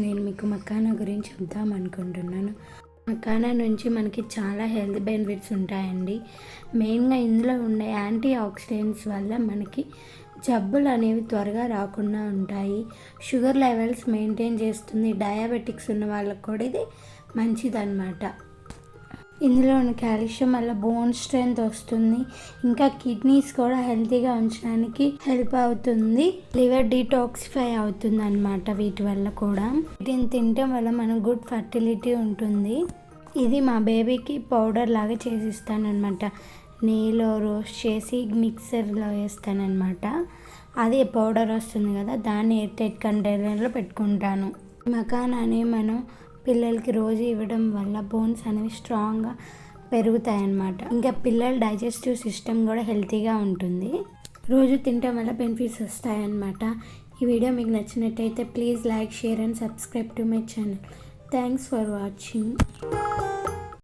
నేను మీకు మకానా గురించి చెప్దాం అనుకుంటున్నాను. మకానా నుంచి మనకి చాలా హెల్త్ బెనిఫిట్స్ ఉంటాయండి. మెయిన్గా ఇందులో ఉండే యాంటీ ఆక్సిడెంట్స్ వల్ల మనకి జబ్బులు అనేవి త్వరగా రాకుండా ఉంటాయి. షుగర్ లెవెల్స్ మెయింటైన్ చేస్తుంది. డయాబెటిక్స్ ఉన్న వాళ్ళకి కూడా ఇది మంచిదన్నమాట. ఇందులో ఉన్న కాల్షియం వల్ల బోన్ స్ట్రెంగ్త్ వస్తుంది. ఇంకా కిడ్నీస్ కూడా హెల్తీగా ఉంచడానికి హెల్ప్ అవుతుంది. లివర్ డీటాక్సిఫై అవుతుంది అనమాట వీటి వల్ల కూడా. వీటిని తినటం వల్ల మనకు గుడ్ ఫర్టిలిటీ ఉంటుంది. ఇది మా బేబీకి పౌడర్ లాగా చేసిస్తానమాట నెయ్యిలో రోస్ట్ చేసి మిక్సర్లో వేస్తానమాట అది పౌడర్ వస్తుంది కదా దాన్ని ఎయిర్టైట్ కంటైనర్లో పెట్టుకుంటాను. మకానాని మనం పిల్లలకి రోజు ఇవ్వడం వల్ల బోన్స్ అనేవి స్ట్రాంగ్గా పెరుగుతాయి అన్నమాట ఇంకా పిల్లల డైజెస్టివ్ సిస్టమ్ కూడా హెల్తీగా ఉంటుంది. రోజు తినటం వల్ల బెనిఫిట్స్ వస్తాయన్నమాట. ఈ వీడియో మీకు నచ్చినట్టయితే please like share and subscribe to my channel. Thanks for watching.